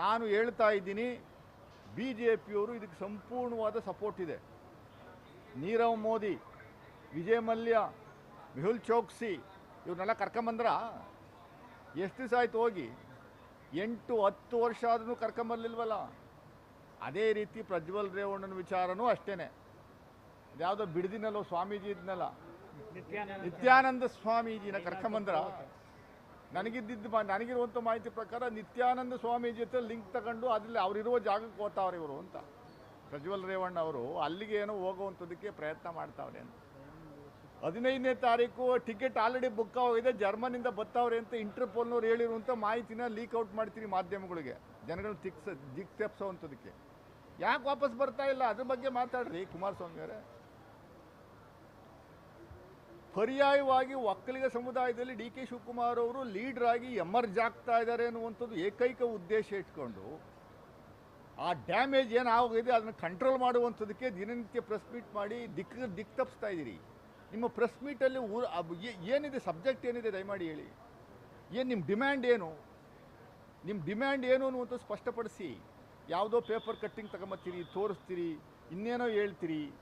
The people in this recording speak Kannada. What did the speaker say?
ನಾನು ಹೇಳ್ತಾ ಇದ್ದೀನಿ ಬಿ ಜೆ ಪಿಯವರು ಇದಕ್ಕೆ ಸಂಪೂರ್ಣವಾದ ಸಪೋರ್ಟ್ ಇದೆ. ನೀರವ್ ಮೋದಿ ವಿಜಯ್ ಮಲ್ಯ ಮೆಹುಲ್ ಚೋಕ್ಸಿ ಇವ್ರನ್ನೆಲ್ಲ ಕರ್ಕೊಂಬಂದ್ರ ಎಷ್ಟು ದಿವಸ ಆಯ್ತು ಹೋಗಿ? ಎಂಟು ಹತ್ತು ವರ್ಷ ಆದ್ರೂ ಕರ್ಕೊಂಬರ್ಲಿಲ್ವಲ್ಲ ಅದೇ ರೀತಿ ಪ್ರಜ್ವಲ್ ರೇವಣ್ಣನ ವಿಚಾರನೂ ಅಷ್ಟೇ ಯಾವುದೋ ಬಿಡದಿನಲ್ಲೋ ಸ್ವಾಮೀಜಿ ಇದ್ನಲ್ಲ? ನಿತ್ಯಾನಂದ ಸ್ವಾಮೀಜಿನ ಕರ್ಕೊಂಬಂದ್ರ ನನಗಿದ್ದಿದ್ದು ಮಾ- ನನಗಿರುವಂಥ ಮಾಹಿತಿ ಪ್ರಕಾರ ನಿತ್ಯಾನಂದ ಸ್ವಾಮಿ ಜೊತೆ ಲಿಂಕ್ ತಗೊಂಡು ಅದರಲ್ಲಿ ಅವರಿರುವ ಜಾಗಕ್ಕೆ ಹೋಗ್ತಾವ್ರೆ ಇವರು ಅಂತ. ಪ್ರಜ್ವಲ್ ರೇವಣ್ಣ ಅವರು ಅಲ್ಲಿಗೆ ಏನೋ ಹೋಗುವಂಥದ್ದಕ್ಕೆ ಪ್ರಯತ್ನ ಮಾಡ್ತಾವ್ರೆ ಅಂತ. ಹದಿನೈದನೇ ತಾರೀಕು ಟಿಕೆಟ್ ಆಲ್ರೆಡಿ ಬುಕ್ ಆಗಿದೆ ಜರ್ಮನಿಂದ ಬತ್ತಾವ್ರೆ ಅಂತ ಇಂಟರ್ಪೋಲ್ನವ್ರು ಹೇಳಿರುವಂಥ ಮಾಹಿತಿನ ಲೀಕ್ ಔಟ್ ಮಾಡ್ತೀರಿ ಮಾಧ್ಯಮಗಳಿಗೆ. ಜನಗಳನ್ನ ತಿಕ್ಸ ದಿಕ್ ತೆಪ್ಸೋವಂಥದ್ದಕ್ಕೆ ಯಾಕೆ ವಾಪಸ್ ಬರ್ತಾ ಇಲ್ಲ? ಅದ್ರ ಬಗ್ಗೆ ಮಾತಾಡ್ರಿ ಕುಮಾರಸ್ವಾಮಿ ಅವರೇ. ಪರ್ಯಾಯವಾಗಿ ಒಕ್ಕಲಿಗ ಸಮುದಾಯದಲ್ಲಿ ಡಿ ಕೆ ಶಿವಕುಮಾರ್ ಅವರು ಲೀಡರ್ ಆಗಿ ಎಮರ್ಜ್ ಆಗ್ತಾ ಇದ್ದಾರೆ ಅನ್ನುವಂಥದ್ದು ಏಕೈಕ ಉದ್ದೇಶ ಇಟ್ಕೊಂಡು ಆ ಡ್ಯಾಮೇಜ್ ಏನಾಗಿದೆ ಅದನ್ನು ಕಂಟ್ರೋಲ್ ಮಾಡುವಂಥದ್ದಕ್ಕೆ ದಿನನಿತ್ಯ ಪ್ರೆಸ್ ಮೀಟ್ ಮಾಡಿ ದಿಕ್ಕ ದಿಕ್ ತಪ್ಪಿಸ್ತಾ ಇದ್ದೀರಿ. ನಿಮ್ಮ ಪ್ರೆಸ್ ಮೀಟಲ್ಲಿ ಊರ ಏನಿದೆ ಸಬ್ಜೆಕ್ಟ್ ಏನಿದೆ ದಯಮಾಡಿ ಹೇಳಿ. ಏನು ನಿಮ್ಮ ಡಿಮ್ಯಾಂಡ್ ಏನು? ನಿಮ್ಮ ಡಿಮ್ಯಾಂಡ್ ಏನು ಅನ್ನುವಂಥ ಸ್ಪಷ್ಟಪಡಿಸಿ. ಯಾವುದೋ ಪೇಪರ್ ಕಟ್ಟಿಂಗ್ ತಗೊಂಬತ್ತೀರಿ, ತೋರಿಸ್ತೀರಿ, ಇನ್ನೇನೋ ಹೇಳ್ತೀರಿ.